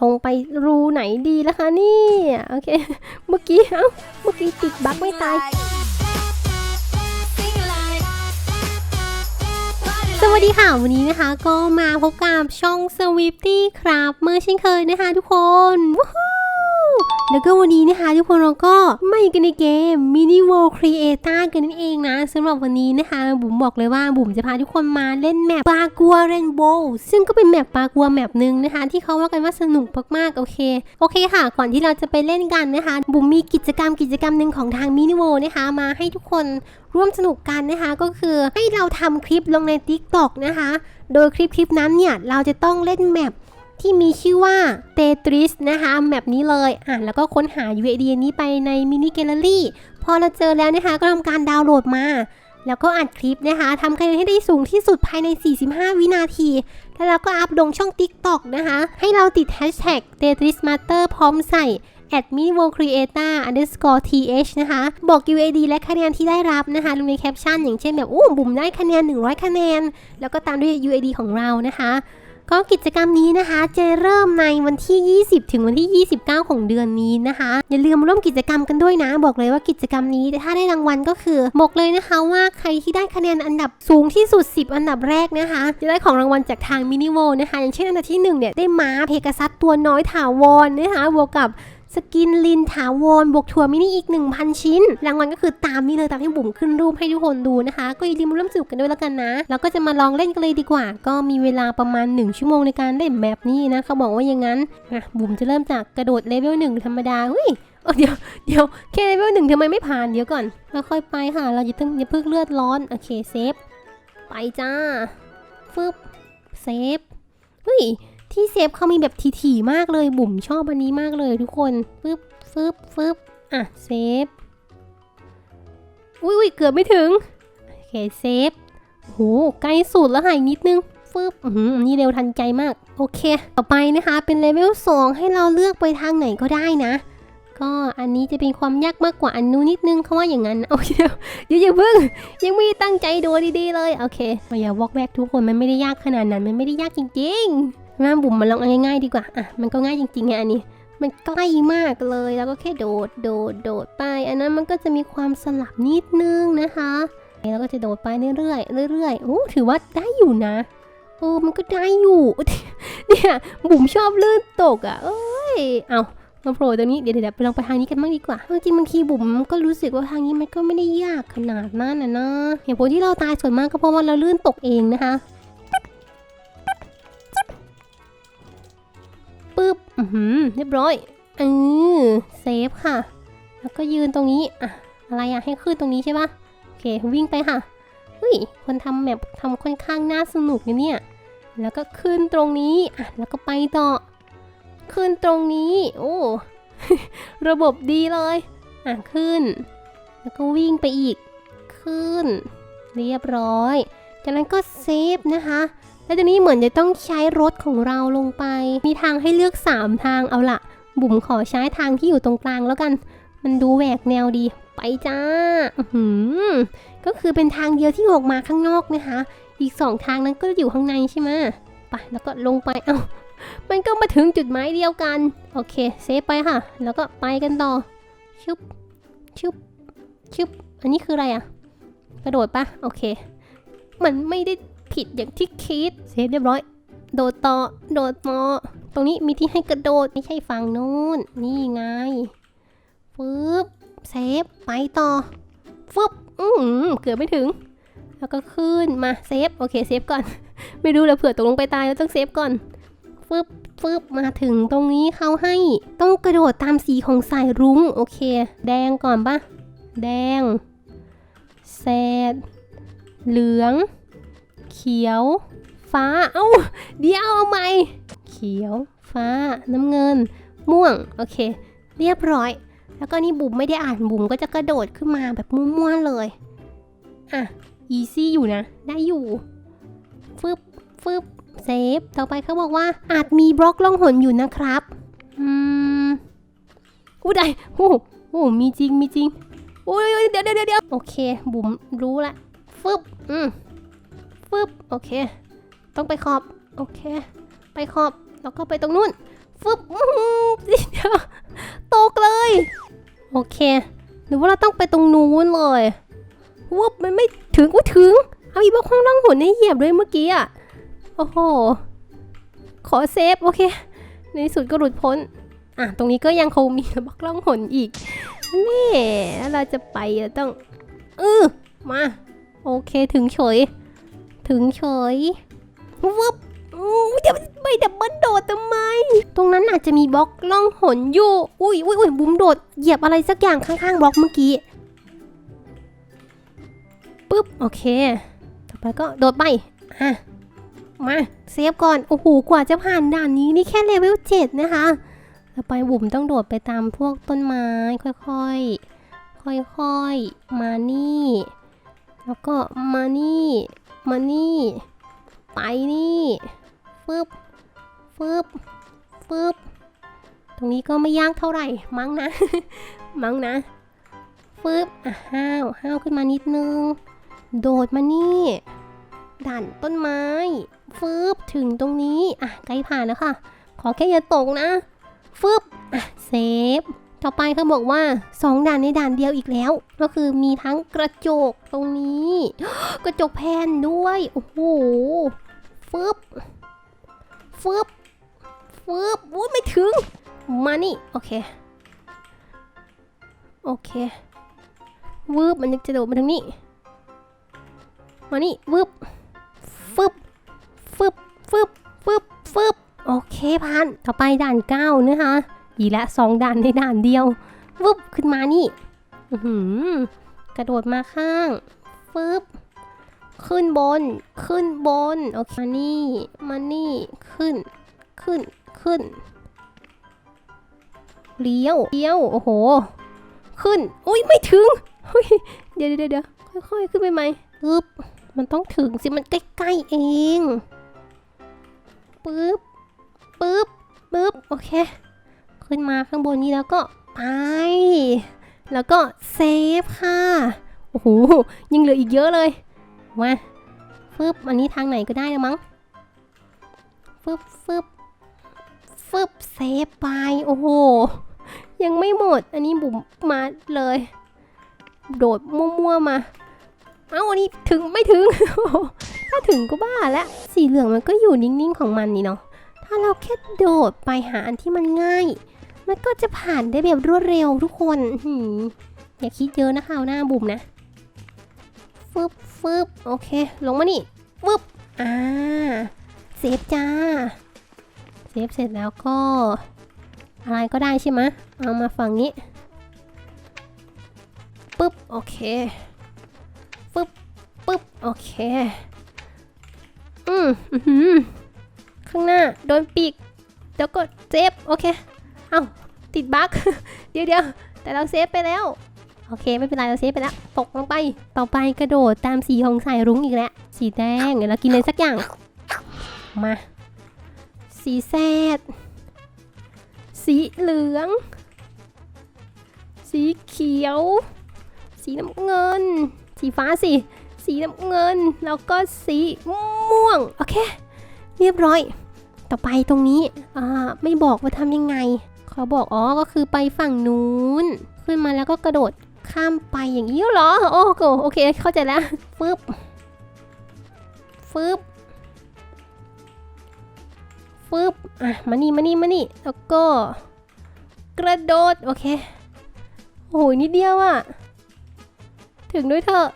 ลงไปรูไหนดีล่ะคะนี่โอเค เมื่อกี้เอ้าเมื่อกี้ติดบั๊กไม่ตาย สวัสดีค่ะ วันนี้นะคะก็มาพบกับช่องสวิฟตี้ครับเมื่อเช่นเคยนะคะทุกคนวู้ แล้วก็วันนี้นะคะทุกคนเราก็มาอยู่กันในเกม Mini World Creator กันนั่นเองนะสำหรับวันนี้นะคะ บุ๋มบอกเลยว่าบุ๋มจะพาทุกคนมาเล่นแมปปากัวเรนโบว์ซึ่งก็เป็นแมปปากัวแมปหนึ่งนะคะ ที่เขาว่ากันว่าสนุกมากๆโอเค โอเคค่ะ ก่อนที่เราจะไปเล่นกันนะคะ บุ๋มมีกิจกรรมกิจกรรมหนึ่งของทาง Mini World นะคะมาให้ทุกคนร่วมสนุกกันนะคะก็คือให้เราทำคลิปลงใน TikTok นะคะ โดยคลิปคลิปนั้นเนี่ยเราจะต้องเล่นแมป ที่มีชื่อว่า Tetris นะคะแมปนี้เลยอะแล้วก็ค้นหา UID นี้ไปในมินิแกลเลอรี่พอเราเจอแล้วนะคะก็ทำการดาวน์โหลดมาแล้วก็อัดคลิปนะคะทำคะแนนให้ได้สูงที่สุดภายใน 45 วินาที แล้วเราก็อัพลงช่อง TikTok นะคะ ให้เราติด Hashtag TetrisMaster พร้อมใส่ at m i n i v o creator underscore th นะคะ บอก UAD และคะแนนที่ได้รับนะคะลงในแคปชั่นอย่างเช่นแบบ อู้บุ๋มได้คะแนน 100 คะแนน แล้วก็ตามด้วย UAD ของเรานะคะ ก็กิจกรรมนี้นะคะ จะเริ่มในวันที่ 20 ถึงวันที่ 29 ของเดือนนี้นะคะ อย่าลืมร่วมกิจกรรมกันด้วยนะ บอกเลยว่ากิจกรรมนี้ถ้าได้รางวัลก็คือ บอกเลยนะคะว่าใครที่ได้คะแนนอันดับสูงที่สุด 10 อันดับแรกนะคะ จะได้ของรางวัลจากทางมินิโวนะคะ อย่างเช่นอันดับที่1เนี่ยได้ม้าเพกาซัสตัวน้อยถาวรนะคะบวกกับ สกินลินถาวรบวกถั่วมินิอีก 1,000 ชิ้น รางวัลก็คือตามนี้เลยตามที่บุ๋มขึ้นรูปให้ทุกคนดูนะคะ ก็อย่าลืมร่วมสนุกกันด้วยแล้วกันนะแล้วก็จะมาลองเล่นกันเลยดีกว่า ก็มีเวลาประมาณ 1 ชั่วโมงในการเล่นแบบนี้นะเขาบอกว่าอย่างนั้นอะบุ๋มจะเริ่มจากกระโดดเลเวลหนึ่งธรรมดาเฮ้ยเดี๋ยวเดี๋ยวแค่เลเวลหนึ่งทำไมไม่ผ่านเดี๋ยวก่อนค่อยไปค่ะ เราอย่าเพิ่งอย่าเพิ่งเลือดร้อนโอเคเซฟไปจ้าฟึบเซฟเฮ้ย ที่เซฟเขามีแบบถี่ๆมากเลยบุ๋มชอบอันนี้มากเลยทุกคนฟึบฟึบฟึบอะเซฟอุ้ยอุ้ยเกือบไม่ถึงโอเคเซฟโหใกล้สุดแล้วค่ะอีกนิดนึงฟึบอือหืออันนี่เร็วทันใจมาก โอเค ต่อไปนะคะเป็นเลเวล2ให้เราเลือกไปทางไหนก็ได้นะ ก็อันนี้จะเป็นความยากมากกว่าอันนู้นนิดนึงเขาว่าอย่างนั้นโอเคเดี๋ยวอย่าเพิ่ง ยังไม่ได้ตั้งใจดูดีๆเลย โอเคอย่าวอกแวกทุกคนมันไม่ได้ยากขนาดนั้นมันไม่ได้ยากจริง ๆ มาบุ๋มมาลองง่ายๆดีกว่า อะ มันก็ง่ายจริงๆไงอันนี้ มันใกล้มากเลย แล้วก็แค่โดด โดด โดดไป อันนั้นมันก็จะมีความสลับนิดนึงนะคะ แล้วก็จะโดดไปเรื่อยๆ เรื่อยๆ โอ้ ถือว่าได้อยู่นะ โอ้ มันก็ได้อยู่ เนี่ย บุ๋มชอบลื่นตกอะ เอ้ย เอามาโผล่ตรงนี้ เดี๋ยวเดี๋ยวไปลองไปทางนี้กันบ้างดีกว่า จริงๆบางทีบุ๋มก็รู้สึกว่าทางนี้มันก็ไม่ได้ยากขนาดนั้นนะนะเหตุผลที่เราตายส่วนมากก็เพราะว่าเราลื่นตกเองนะคะ ปึ๊บอือหือเรียบร้อยเออเซฟค่ะ แล้วก็ยืนตรงนี้อะอะไรอะให้ขึ้นตรงนี้ใช่ปะโอเควิ่งไปค่ะเฮ้ยคนทำแบบทำค่อนข้างน่าสนุกนะเนี่ยแล้วก็ขึ้นตรงนี้อะแล้วก็ไปต่อ ขึ้นตรงนี้ โอ้ระบบดีเลยอะขึ้น แล้วก็วิ่งไปอีก ขึ้น เรียบร้อย จากนั้นก็เซฟนะคะ แล้วตอนนี้เหมือนจะต้องใช้รถของเราลงไป มีทางให้เลือก 3 ทางเอาละบุ๋มขอใช้ทางที่อยู่ตรงกลางแล้วกัน มันดูแหวกแนวดี ไปจ้าอือหือก็คือเป็นทางเดียวที่ออกมาข้างนอกนะคะ อีก 2 ทางนั้นก็อยู่ข้างในใช่ไหมไปแล้วก็ลงไป เอ้า มันก็มาถึงจุดหมายเดียวกัน โอเค เซฟไปค่ะ แล้วก็ไปกันต่อชุบชุบชุบอันนี้คืออะไรอะกระโดดปะโอเค มันไม่ได้ ผิดอย่างที่คิด เซฟเรียบร้อย โดดต่อ โดดต่อตรงนี้มีที่ให้กระโดด ไม่ใช่ฝั่งนู้น นี่ไง ฟึบเซฟ ไปต่อ ฟึบอืมเกือบไม่ถึง แล้วก็ขึ้นมา เซฟ โอเค เซฟก่อน ไม่รู้แล้วเผื่อตกลงไปตายแล้วต้องเซฟก่อน ฟึบฟึบมาถึงตรงนี้เขาให้ต้องกระโดดตามสีของสายรุ้ง โอเค แดงก่อนปะแดงแซดเหลือง เขียว ฟ้า เอ้า เดี๋ยวเอาใหม่ เขียว ฟ้า น้ำเงิน ม่วง โอเค เรียบร้อย แล้วก็นี่บุ๋มไม่ได้อ่านบุ๋มก็จะกระโดดขึ้นมาแบบมั่วๆเลย อะ อีซี่อยู่นะ ได้อยู่ ฟึบ ฟึบ เซฟ ต่อไปเขาบอกว่า อาจมีบล็อกล่องหนอยู่นะครับ อืมอู้ได้โอ้โหมีจริง มีจริงโอ้ยเดี๋ยวเดี๋ยวเดี๋ยวโอเค บุ๋มรู้ละ ฟึบ อืม ฟึบโอเค ต้องไปขอบ โอเค ไปขอบ แล้วก็ไปตรงนู้นฟึบอือเดี๋ยวตกเลย โอเค หรือว่าเราต้องไปตรงนู้นเลยวุบมันไม่ถึงอุ้ยถึง เอาอีบล็อกข้างล่างหนให้เหยียบด้วยเมื่อกี้อะ โอ้โห ขอเซฟ โอเค ในที่สุดก็หลุดพ้น อะ ตรงนี้ก็ยังคงมีบล็อกล่องหนอีก นี่ แล้วเราจะไปต้องเออมา โอเค ถึงเฉย ถึงเฉยวุบเดี๋ยวไม่ดับเบิลโดดทำไม ตรงนั้นอาจจะมีบล็อกล่องหนอยู่ อุ้ยอุ้ยอุ้ยบุ้มโดด เหยียบอะไรสักอย่างข้างๆบล็อกเมื่อกี้ปึ๊บ โอเค ต่อไปก็โดดไปอะมา เซฟก่อน โอ้โห กว่าจะผ่านด่านนี้นี่แค่เลเวลเจ็ดนะคะ ต่อไปบุ๋มต้องโดดไปตามพวกต้นไม้ ค่อยๆ ค่อยๆ มานี่ แล้วก็มานี่ มานี่ ไปนี่ฟึบฟึบฟึบตรงนี้ก็ไม่ยากเท่าไหร่มั้งนะ มั้งนะฟึบอะห้าวห้าวขึ้นมานิดนึง โดดมานี่ด่านต้นไม้ฟึบถึงตรงนี้ อะใกล้ผ่านแล้วค่ะ ขอแค่อย่าตกนะฟึบอะเซฟ ต่อไปเขาบอกว่า 2 ด่านในด่านเดียวอีกแล้ว ก็คือมีทั้งกระจกตรงนี้ กระจกแผ่นด้วย โอ้โหฟึบฟึบฟึบอุ้ยไม่ถึง มานี่ โอเค โอเควืบมันจะโดดมาทางนี้ มานี่วืบฟึบฟึบฟึบฟึบฟึบโอเคผ่าน ต่อไปด่านเก้านะคะ อีกและสองด่านในด่านเดียววึบขึ้นมานี่หือกระโดดมาข้างฟึบขึ้นบน ขึ้นบน โอเค มานี่ มานี่ ขึ้น ขึ้น ขึ้น เลี้ยว เลี้ยว โอ้โห ขึ้น อุ้ยไม่ถึง เดี๋ยวเดี๋ยวเดี๋ยวค่อยๆ ขึ้นไปไหมปึ๊บ มันต้องถึงสิ มันใกล้ๆเอง ปึ๊บ ปึ๊บ ปึ๊บ โอเค ขึ้นมาข้างบนนี้แล้วก็ไป แล้วก็เซฟค่ะ โอ้โหยังเหลืออีกเยอะเลยมาฟึบอันนี้ทางไหนก็ได้แล้วมั้งฟึบฟึบฟึบเซฟไป โอ้โห ยังไม่หมด อันนี้บุ๋มมาเลย โดดมั่วๆมา เอ้าอันนี้ถึงไม่ถึง ถ้าถึงก็บ้าแล้ว สีเหลืองมันก็อยู่นิ่งๆของมันนี่เนาะ ถ้าเราแค่โดดไปหาอันที่มันง่าย มันก็จะผ่านได้แบบรวดเร็วทุกคนอย่าคิดเยอะนะคราวหน้าบุ๋มนะฟึบฟึบโอเค ลงมานี่ฟึบอ่าเซฟจ้าเซฟเสร็จแล้วก็ อะไรก็ได้ใช่ไหมเอามาฝั่งนี้ปึ๊บโอเคปึ๊บปึ๊บโอเค อืมอื้อหือข้างหน้า โดนปีก แล้วก็เซฟโอเค เอ้า ติดบั๊กเดี๋ยวเดี๋ยวแต่เราเซฟไปแล้ว โอเคไม่เป็นไรเราเซฟไปแล้ว ตกลงไป ต่อไปกระโดดตามสีของสายรุ้งอีกแล้ว สีแดงเดี๋ยวเรากินเลยสักอย่าง มา สีแซดสีเหลือง สีเขียว สีน้ำเงิน สีฟ้าสิ สีน้ำเงิน แล้วก็สีม่วง โอเค เรียบร้อย ต่อไปตรงนี้ อ่า ไม่บอกว่าทำยังไง เขาบอกอ๋อก็คือไปฝั่งนู้น ขึ้นมาแล้วก็กระโดดข้ามไปอย่างนี้เหรอ โอ้โหโอเคเข้าใจแล้วฟึบฟึบฟึบอะมานี่มานี่มานี่แล้วก็ กระโดด โอเค โอ้ยนิดเดียวอะถึงด้วยเถอะ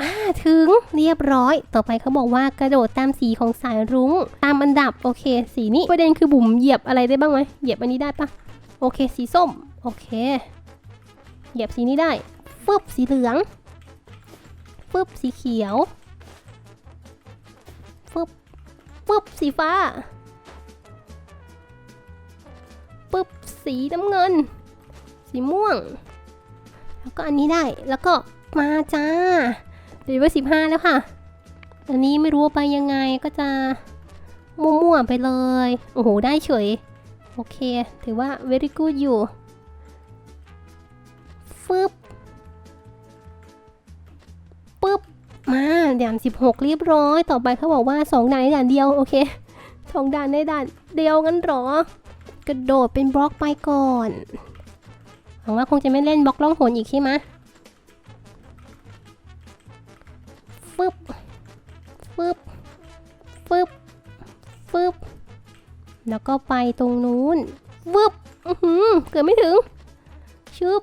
อ่าถึงเรียบร้อย ต่อไปเขาบอกว่ากระโดดตามสีของสายรุ้ง ตามอันดับโอเค สีนี้ประเด็นคือบุ๋มเหยียบอะไรได้บ้างไหมเหยียบอันนี้ได้ปะโอเค สีส้ม โอเค เหยียบสีนี้ได้ฟึบสีเหลืองฟึบสีเขียวฟึบฟึบสีฟ้าฟึบสีน้ำเงิน สีม่วง แล้วก็อันนี้ได้แล้วก็มาจ้า เดียวว่าสิบห้าแล้วค่ะ อันนี้ไม่รู้ว่าไปยังไงก็จะมั่วๆไปเลย โอ้โห ได้เฉย โอเค ถือว่า very good อยู่ ฟึบปึ๊บ มาด่าน16 เรียบร้อย ต่อไปเขาบอกว่า 2ด่านในด่านเดียว โอเค 2ด่านในด่านเดียวงั้นหรอ กระโดดเป็นบล็อกไปก่อน หวังว่าคงจะไม่เล่นบล็อกล่องหนอีกใช่ไหม แล้วก็ไปตรงนู้นวึบอือหือเกือบไม่ถึงชึบ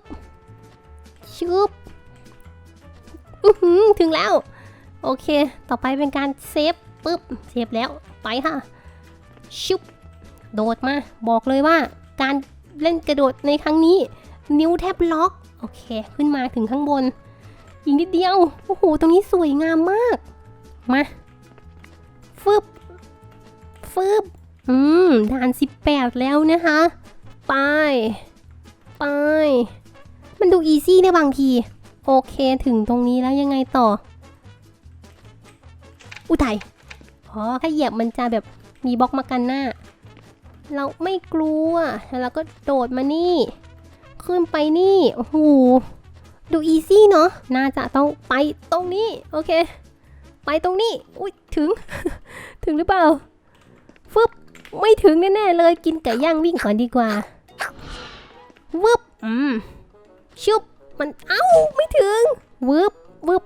ชึบอือหือถึงแล้ว โอเค ต่อไปเป็นการเซฟปึ๊บเซฟแล้วไปค่ะชุบโดดมา บอกเลยว่า การเล่นกระโดดในครั้งนี้ นิ้วแทบล็อกโอเค ขึ้นมาถึงข้างบนอีกนิดเดียวโอ้โหตรงนี้สวยงามมาก มาฟึบฟึบ อืม ด่าน 18 แล้วนะคะ ไป ไป มันดูอีซี่นะบางที โอเคถึงตรงนี้แล้วยังไงต่อ อุยไทยอ๋อถ้าเหยียบมันจะแบบมีบล็อกมากันหน้า เราไม่กลัว แล้วเราก็โดดมานี่ ขึ้นไปนี่ โอ้โห ดูอีซี่เนาะ น่าจะต้องไปตรงนี้ โอเค ไปตรงนี้ อุ้ยถึง ถึงหรือเปล่า ฟึบ ไม่ถึงแน่ๆเลยกินไก่ย่างวิ่งก่อนดีกว่าวึบอืมชุบมันเอ้าไม่ถึงวึบวึบ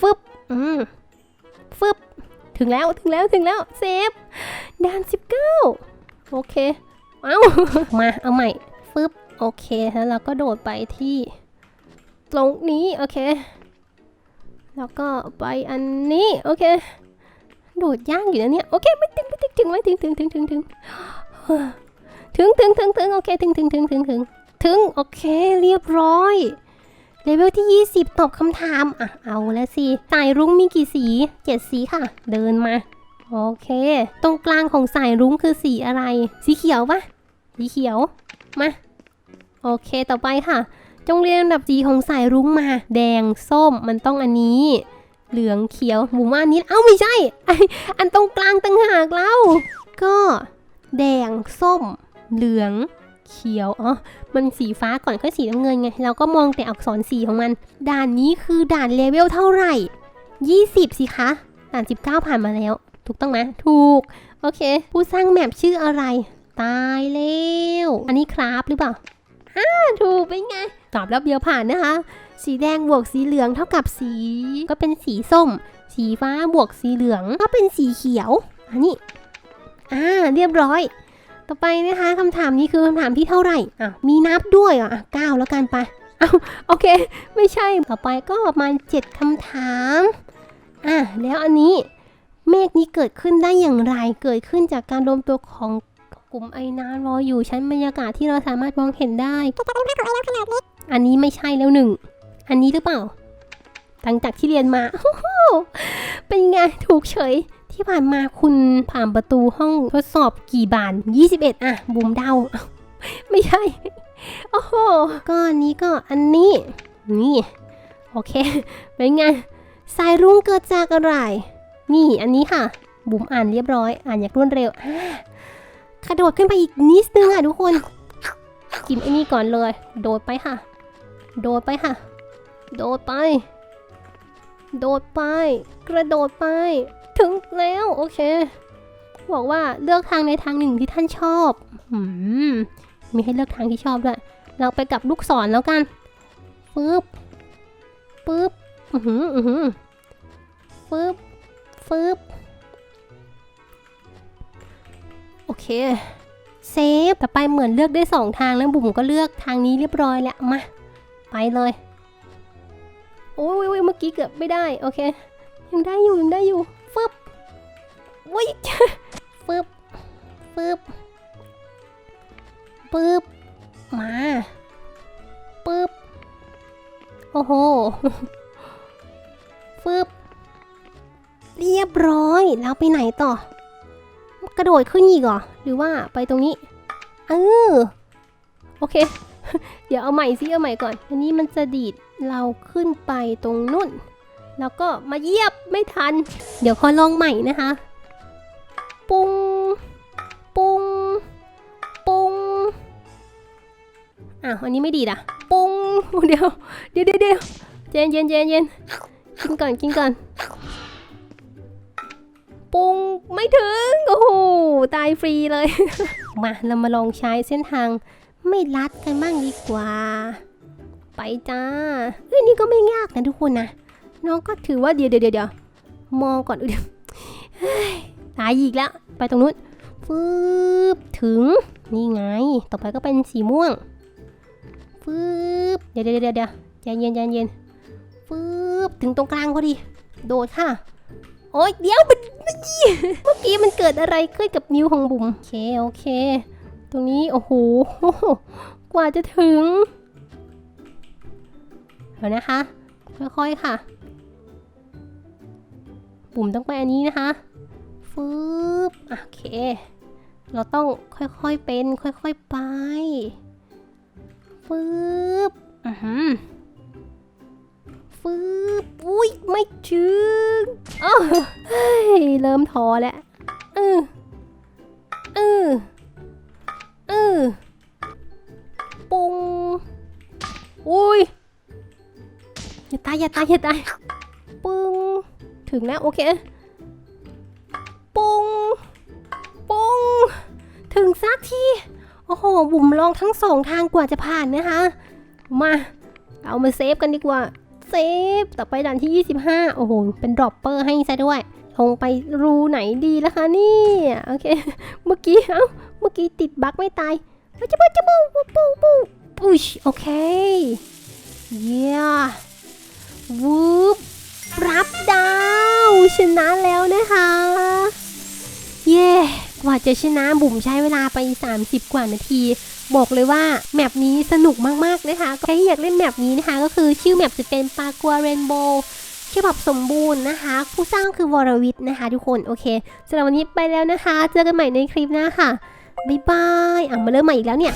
ฟึบอืมฟึบถึงแล้วถึงแล้วถึงแล้วเซฟด่านสิบเก้าโอเค เอ้า มาเอาใหม่ฟึบโอเคแล้วเราก็โดดไปที่ ตรงนี้โอเค แล้วก็ไปอันนี้โอเค โดดย่ากอยู่นะเนี่ย โอเคไม่ถึงไม ถึงไหมถึงถึงถึงถึงถึงถึงถึงถึงถึงโอเคถึงถึงถึงถึงถึงถึงโอเคเรียบร้อยเลเวลที่ 20 ตอบคำถาม อะ เอาแล้วสิสายรุ้งมีกี่สี 7 สีค่ะ เดินมา โอเค ตรงกลางของสายรุ้งคือสีอะไร สีเขียวปะสีเขียว มา โอเคต่อไปค่ะ จงเรียงลำดับสีของสายรุ้งมา แดงส้มมันต้องอันนี้ เหลืองเขียวหมูม่านี้เอ้าไม่ใช่ อันตรงกลางต่างหากเล่าก็แดงส้ม เหลืองเขียว อ๋อ มันสีฟ้าก่อนค่อยสีน้ำเงินไง เราก็มองแต่อักษรสีของมัน ด่านนี้คือด่านเลเวลเท่าไหร่ 20 สิคะ ด่าน 19 ผ่านมาแล้ว ถูกต้องไหมถูก โอเค ผู้สร้างแมปชื่ออะไร ตายแล้ว อันนี้ครับหรือเปล่าฮ่าถูกเป็นไง ตอบแล้วเดียวผ่านนะคะ สีแดงบวกสีเหลืองเท่ากับสี ก็เป็นสีส้ม สีฟ้าบวกสีเหลือง ก็เป็นสีเขียว อันนี้ อ่า เรียบร้อย ต่อไปนะคะคำถามนี้คือคำถามที่เท่าไหร่อะมีนับด้วยออะเก้าแล้วกันไปเอาโอเค ไม่ใช่ ต่อไปก็ประมาณเจ็ดคำถาม อะ แล้วอันนี้ เมฆนี้เกิดขึ้นได้อย่างไร เกิดขึ้นจากการรวมตัวของกลุ่มไอน้ำรออยู่ชั้นบรรยากาศที่เราสามารถมองเห็นได้ อันนี้ไม่ใช่แล้วหนึ่ง อันนี้หรือเปล่า หลังจากที่เรียนมา เป็นไงถูกเฉย ที่ผ่านมาคุณผ่านประตูห้องทดสอบกี่บาน 21 อะ บุมเดา ไม่ใช่ โอ้โห ก็อันนี้ก็อันนี้ นี่ โอเค เป็นไง สายรุ้งเกิดจากอะไร นี่อันนี้ค่ะ บุ๋มอ่านเรียบร้อย อ่านอย่างรวดเร็วกระโดดขึ้นไปอีกนิดนึงอะทุกคน กินไอ้นี่ก่อนเลย โดดไปค่ะ โดดไปค่ะ โดดไป โดดไป กระโดดไป ถึงแล้วโอเค บอกว่าเลือกทางในทางหนึ่งที่ท่านชอบอืมมีให้เลือกทางที่ชอบด้วย เราไปกับลูกศรแล้วกัน ปึ๊บ ปึ๊บ อือหืออือหือฟึบฟึบโอเค เซฟ ต่อไปเหมือนเลือกได้สองทางแล้วบุ๋มก็เลือกทางนี้เรียบร้อยแล้ว มา ไปเลย โอ้ยเมื่อกี้เกือบไม่ได้ โอเค ยังได้อยู่ ยังได้อยู่ ฟึบวุ้ยฟึบฟึบปึ๊บ มาปึ๊บ โอ้โหฟึบ เรียบร้อย แล้วไปไหนต่อ กระโดดขึ้นอีกเหรอ หรือว่าไปตรงนี้ เออ โอเค เดี๋ยวเอาใหม่ซิเอาใหม่ก่อน อันนี้มันจะดีด เราขึ้นไปตรงนู่น แล้วก็มาเยียบไม่ทัน เดี๋ยวขอลองใหม่นะคะ ปุ้งปุ้งปุ้งอ้าวอันนี้ไม่ดีด่ะ ปุ้งเดี๋ยวเดี๋ยวเดี๋ยวเดี๋ยวเย็นเย็นเย็นเย็นกินก่อนกินก่อน ปุ้งไม่ถึง โอ้โห ตายฟรีเลย มา เรามาลองใช้เส้นทางไม่ลัดกันบ้างดีกว่า ไปจ้าเฮ้ยนี่ก็ไม่ยากนะทุกคนนะ น้องก็ถือว่าเดี๋ยวเดี๋ยวเดี๋ยวมองก่อนอุ้ยตายอีกแล้ว ไปตรงนู้นฟืบถึง นี่ไง ต่อไปก็เป็นสีม่วงฟืบเดี๋ยวเดี๋ยวเดี๋ยวเดี๋ยวใจเย็นใจเย็นฟืบถึงตรงกลางพอดี โดดค่ะ โอ๊ยเดี๋ยวมันเมื่อกี้เมื่อกี้มันเกิดอะไรขึ้นกับนิ้วของบุ๋มโอเคโอเค ตรงนี้โอ้โหกว่าจะถึง เดี๋ยวนะคะ ค่อยๆค่ะ ปุ่มต้องไปอันนี้นะคะฟืบโอเค เราต้องค่อยๆเป็น ค่อยๆไปฟืบอือหือฟืบอุ้ยไม่ถึงอ้าวเฮ้ยเริ่มท้อแล้วเออเออเออปุงอุ้ย อย่าตายอย่าตายอย่าตายปึ้งถึงแล้วโอเคปุ้งปุ้งถึงสักทีโอ้โห บุ๋มลองทั้งสองทางกว่าจะผ่านนะคะ มา เอามาเซฟกันดีกว่า เซฟ ต่อไปด่านที่ 25 โอ้โห เป็นดรอปเปอร์ให้ซะด้วยลงไปรูไหนดีล่ะคะนี่โอเค เมื่อกี้ เอ้า เมื่อกี้ติดบั๊กไม่ตายเอ้ยจะบูจะบูปูปูปูปุชโอเค เยี่ย วูบรับดาว ชนะแล้วนะคะ เย้กว่าจะชนะบุ๋มใช้เวลาไป 30 กว่านาที บอกเลยว่าแมปนี้สนุกมากๆนะคะ ใครที่อยากเล่นแมปนี้นะคะ ก็คือชื่อแมปจะเป็นปากัวเรนโบว์ฉบับสมบูรณ์นะคะ ผู้สร้างคือวรวิทย์นะคะ ทุกคนโอเคสำหรับวันนี้ไปแล้วนะคะ เจอกันใหม่ในคลิปหน้าค่ะบ๊ายบายอะมาเริ่มใหม่อีกแล้วเนี่ย